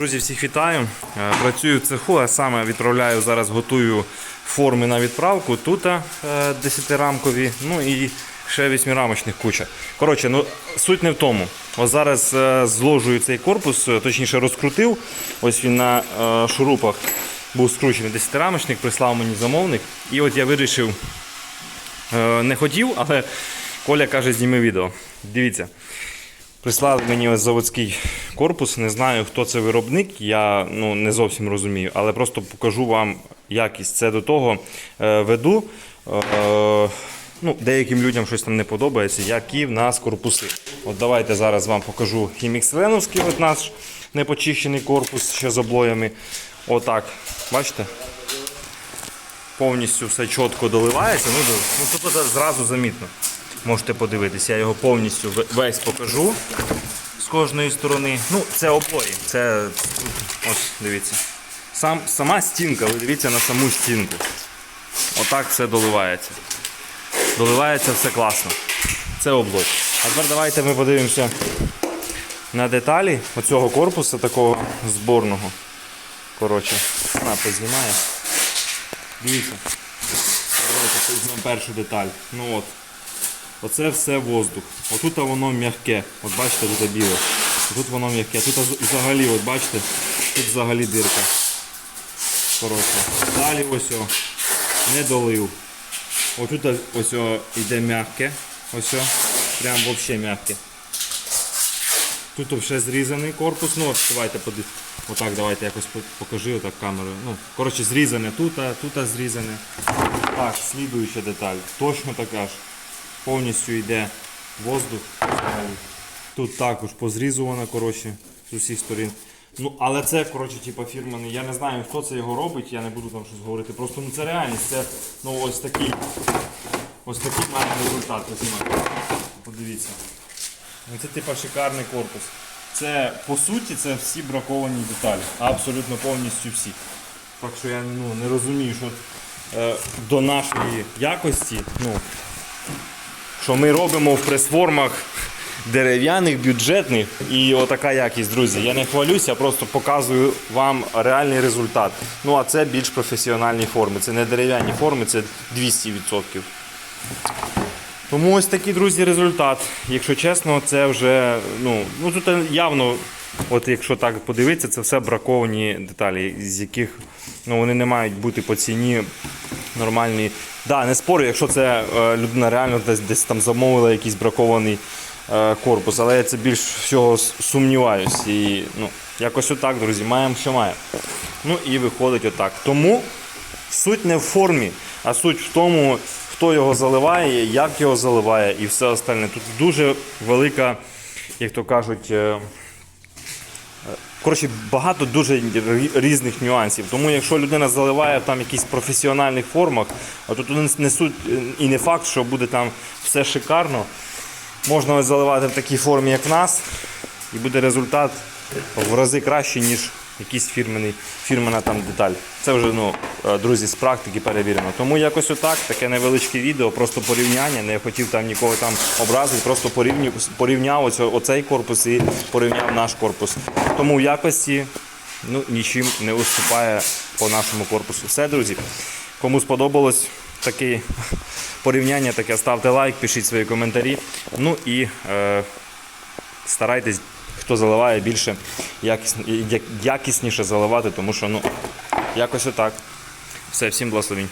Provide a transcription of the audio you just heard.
Друзі, всіх вітаю. Е, Працюю в цеху, а саме відправляю зараз, готую форми на відправку. Тут е, 10-рамкові, ну і ще 8-рамочних куча. Коротше, ну суть не в тому. Ось зараз е, зложую цей корпус, е, точніше розкрутив. Ось він на е, шурупах був скручений 10-рамочник, прислав мені замовник. І от я вирішив, е, не хотів, але Коля каже, зніми відео. Дивіться. Прислали мені ось заводський корпус. Не знаю, хто це виробник. Я ну, не зовсім розумію, але просто покажу вам якість. Це до того е, веду. Е, ну, деяким людям щось там не подобається, які в нас корпуси. От давайте зараз вам покажу хіміксленовський от наш непочищений корпус ще з облоями. Отак. Бачите? Повністю все чітко доливається. Ну, ну тут зразу замітно. Можете подивитися, я його повністю весь покажу з кожної сторони. Ну, це облої. Це ось дивіться. Сам, сама стінка, ви дивіться на саму стінку. Отак все доливається. Доливається все класно. Це облой. А тепер давайте ми подивимося на деталі оцього корпусу такого зборного. Коротше, на, познімає. Дивіться. Давайте візьмемо першу деталь. Ну от. Оце все воздух. Отут воно м'яке. От бачите, тут біле. Тут воно м'яке. Тут взагалі, от бачите, тут взагалі дирка. Коротше. Далі ось о. Не долив. Отут ось о йде м'яке. Ось о. Прям взагалі м'яке. Тут вже зрізаний корпус. Ну от давайте поди... Отак давайте якось по- покажи отак камерою. Ну, коротше, зрізане тут, тут зрізане. Так, слідуюча деталь. Точно така ж. Повністю йде воздух. Тут також позрізувано, коротше, з усіх сторін. Ну, але це, коротше, типу, фірменний. Я не знаю, хто це його робить, я не буду там щось говорити. Просто ну, це реальність. Це ну, ось такий. Ось такий має результат. Подивіться. Ну, Це типа шикарний корпус. Це по суті це всі браковані деталі. Абсолютно повністю всі. Так що я ну, не розумію, що е, до нашої якості, ну, що ми робимо в пресформах дерев'яних, бюджетних і отака якість, друзі. Я не хвалюся, я просто показую вам реальний результат. Ну а це більш професіональні форми. Це не дерев'яні форми, це 200%. Тому ось такий, друзі, результат. Якщо чесно, це вже ну, ну тут явно, от якщо так подивитися, це все браковані деталі, з яких ну, вони не мають бути по ціні нормальні. Да, не спорю, якщо це е, людина реально десь, десь там замовила якийсь бракований е, корпус, але я це більш всього сумніваюсь. І ну, якось отак, друзі, маємо, що маємо. Ну і виходить отак. Тому Суть не в формі, а суть в тому, хто його заливає, як його заливає і все остальне. Тут дуже велика, як то кажуть, е, коротше, багато дуже різних нюансів. Тому якщо людина заливає там якісь професіональних формах, а тут несуть не е, і не факт, що буде там все шикарно. Можна заливати в такій формі, як в нас, і буде результат в рази кращий, ніж якийсь фірменний, фірмена там деталь. Це вже, ну, е, друзі, з практики перевірено. Тому якось отак, таке невеличке відео, просто порівняння. Не хотів там нікого там образити, просто порівняв оцю- оцей корпус і порівняв наш корпус. Тому в якості ну, нічим не уступає по нашому корпусу. Все, друзі. Кому сподобалось таке порівняння, таке ставте лайк, пишіть свої коментарі. Ну і е, старайтесь, хто заливає більше якісніше заливати, тому що ну, якось отак. Все, всім благословінь.